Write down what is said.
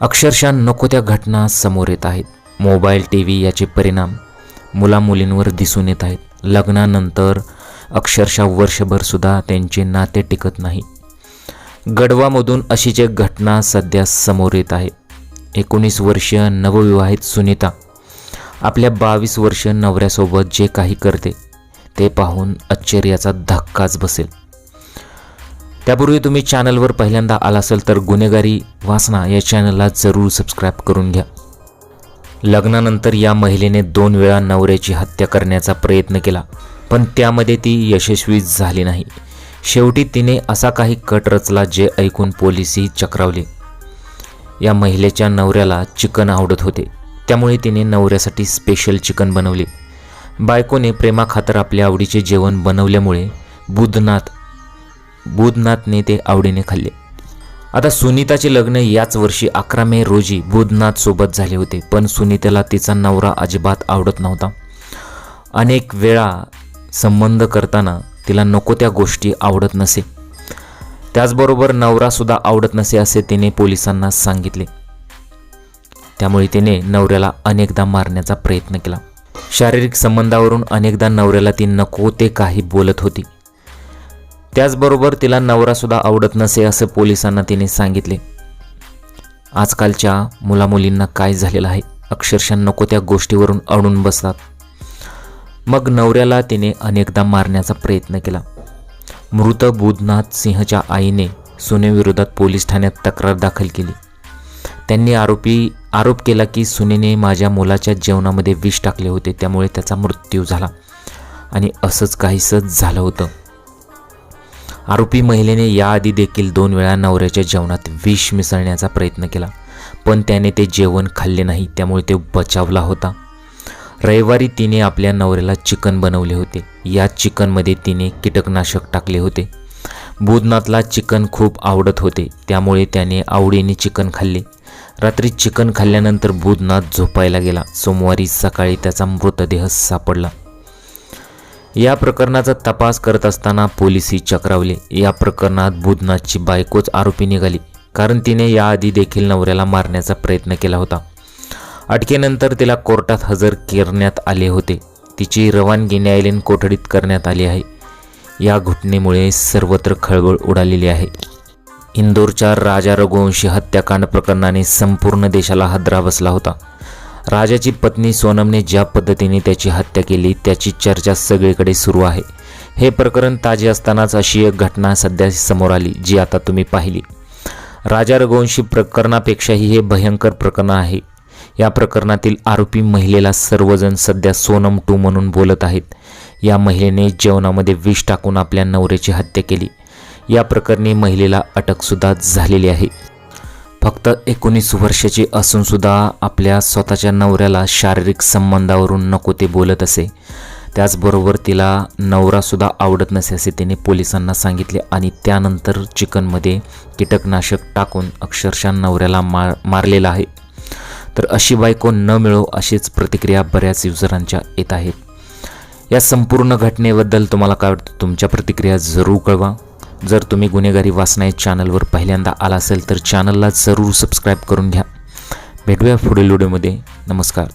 अक्षरशः नको त्या घटना समोर येत आहेत. मोबाईल टी व्ही याचे परिणाम मुलामुलींवर दिसून येत आहेत. लग्नानंतर अक्षरशः वर्षभरसुद्धा त्यांचे नाते टिकत नाही. गडवामधून अशीच एक घटना सध्या समोर येत आहे. एकोणीस वर्षीय नवविवाहित सुनीता आपल्या बावीस वर्ष नवऱ्यासोबत जे काही करते ते पाहून आश्चर्याचा धक्काच बसेल. त्यापूर्वी तुम्ही चॅनलवर पहिल्यांदा आला असाल तर गुन्हेगारी वासना या चॅनलला जरूर सबस्क्राईब करून घ्या. लग्नानंतर या महिलेने दोन वेळा नवऱ्याची हत्या करण्याचा प्रयत्न केला पण त्यामध्ये ती यशस्वी झाली नाही. शेवटी तिने असा काही कट रचला जे ऐकून पोलीसही चक्रावले. या महिलेच्या नवऱ्याला चिकन आवडत होते त्यामुळे तिने नवऱ्यासाठी स्पेशल चिकन बनवले. बायकोने प्रेमाखातर आपल्या आवडीचे जेवण बनवल्यामुळे बुधनाथ बुधनाथने ते आवडीने खाल्ले. आता सुनीताचे लग्न याच वर्षी अकरा मे रोजी बुधनाथ सोबत झाले होते पण सुनीतेला तिचा नवरा अजिबात आवडत नव्हता. अनेक वेळा संबंध करताना तिला नको त्या गोष्टी आवडत नसे. त्याचबरोबर नवरासुद्धा आवडत नसे असे तिने पोलिसांना सांगितले. त्यामुळे तिने नवऱ्याला अनेकदा मारण्याचा प्रयत्न केला. शारीरिक संबंधावरून अनेकदा नवऱ्याला ती नको ते काही बोलत होती. त्याचबरोबर तिला नवरासुद्धा आवडत नसे असं पोलिसांना तिने सांगितले. आजकालच्या मुलामुलींना काय झालेलं आहे? अक्षरशः नको त्या गोष्टीवरून अडून बसतात. मग नवऱ्याला तिने अनेकदा मारण्याचा प्रयत्न केला. मृत बुधनाथ सिंहच्या आईने सुनेविरोधात पोलीस ठाण्यात तक्रार दाखल केली. त्यांनी आरोपी आरोप केला की सुनेने माझ्या मुलाच्या जेवणामध्ये विष टाकले होते त्यामुळे त्याचा मृत्यू झाला. आणि असंच काहीसंच झालं होतं. आरोपी महिलेने याआधी देखील दोन वेळा नवऱ्याच्या जेवणात विष मिसळण्याचा प्रयत्न केला पण त्याने ते जेवण खाल्ले नाही त्यामुळे ते बचावला होता. रविवारी तिने आपल्या नवऱ्याला चिकन बनवले होते. या चिकनमध्ये तिने कीटकनाशक टाकले होते. बुधनाथला चिकन खूप आवडत होते त्यामुळे त्याने आवडीने चिकन खाल्ले. रात्री चिकन खाल्ल्यानंतर बुधनाथ झोपायला गेला. सोमवारी सकाळी त्याचा मृतदेह सापडला. या प्रकरणाचा तपास करत असताना पोलिसही चक्रावले. या प्रकरणात बुधनाथची बायकोच आरोपी निघाली कारण तिने याआधी देखील नवऱ्याला मारण्याचा प्रयत्न केला होता. अटकेनंतर तिला कोर्टात हजर करण्यात आले होते. तिची रवानगी न्यायालयीन कोठडीत करण्यात आली आहे. या घटनेमुळे सर्वत्र खळबळ उडालेली आहे. इंदोरच्या राजा रघुवंशी हत्याकांड प्रकरणाने संपूर्ण देशाला हादरा बसला होता. राजाची पत्नी सोनमने ज्या पद्धतीने त्याची हत्या केली त्याची चर्चा सगळीकडे सुरू आहे. हे प्रकरण ताजे असतानाच अशी एक घटना सध्या समोर आली जी आता तुम्ही पाहिली. राजा रघुवंशी प्रकरणापेक्षाही हे भयंकर प्रकरण आहे. या प्रकरणातील आरोपी महिलेला सर्वजण सध्या सोनम टू म्हणून बोलत आहेत. या महिलेने जेवणामध्ये विष टाकून आपल्या नवऱ्याची हत्या केली. या प्रकरणी महिलेला अटकसुद्धा झालेली आहे. फक्त एकोणीस वर्षाची असूनसुद्धा आपल्या स्वतःच्या नवऱ्याला शारीरिक संबंधावरून नको ते बोलत असे. त्याचबरोबर तिला नवरासुद्धा आवडत नसे असे तिने पोलिसांना सांगितले आणि त्यानंतर चिकनमध्ये कीटकनाशक टाकून अक्षरशः नवऱ्याला मार मारलेला आहे. तर अशी बायको न मिळो अशीच प्रतिक्रिया बऱ्याच युजरांच्या येत आहेत. या संपूर्ण घटनेबद्दल तुम्हाला काय वाटतं? तुमच्या प्रतिक्रिया जरूर कळवा. जर तुम्ही गुन्हेगारी वाचना या चॅनलवर पहिल्यांदा आला असेल तर चॅनलला जरूर सबस्क्राईब करून घ्या. भेटूया पुढील व्हिडिओमध्ये. नमस्कार.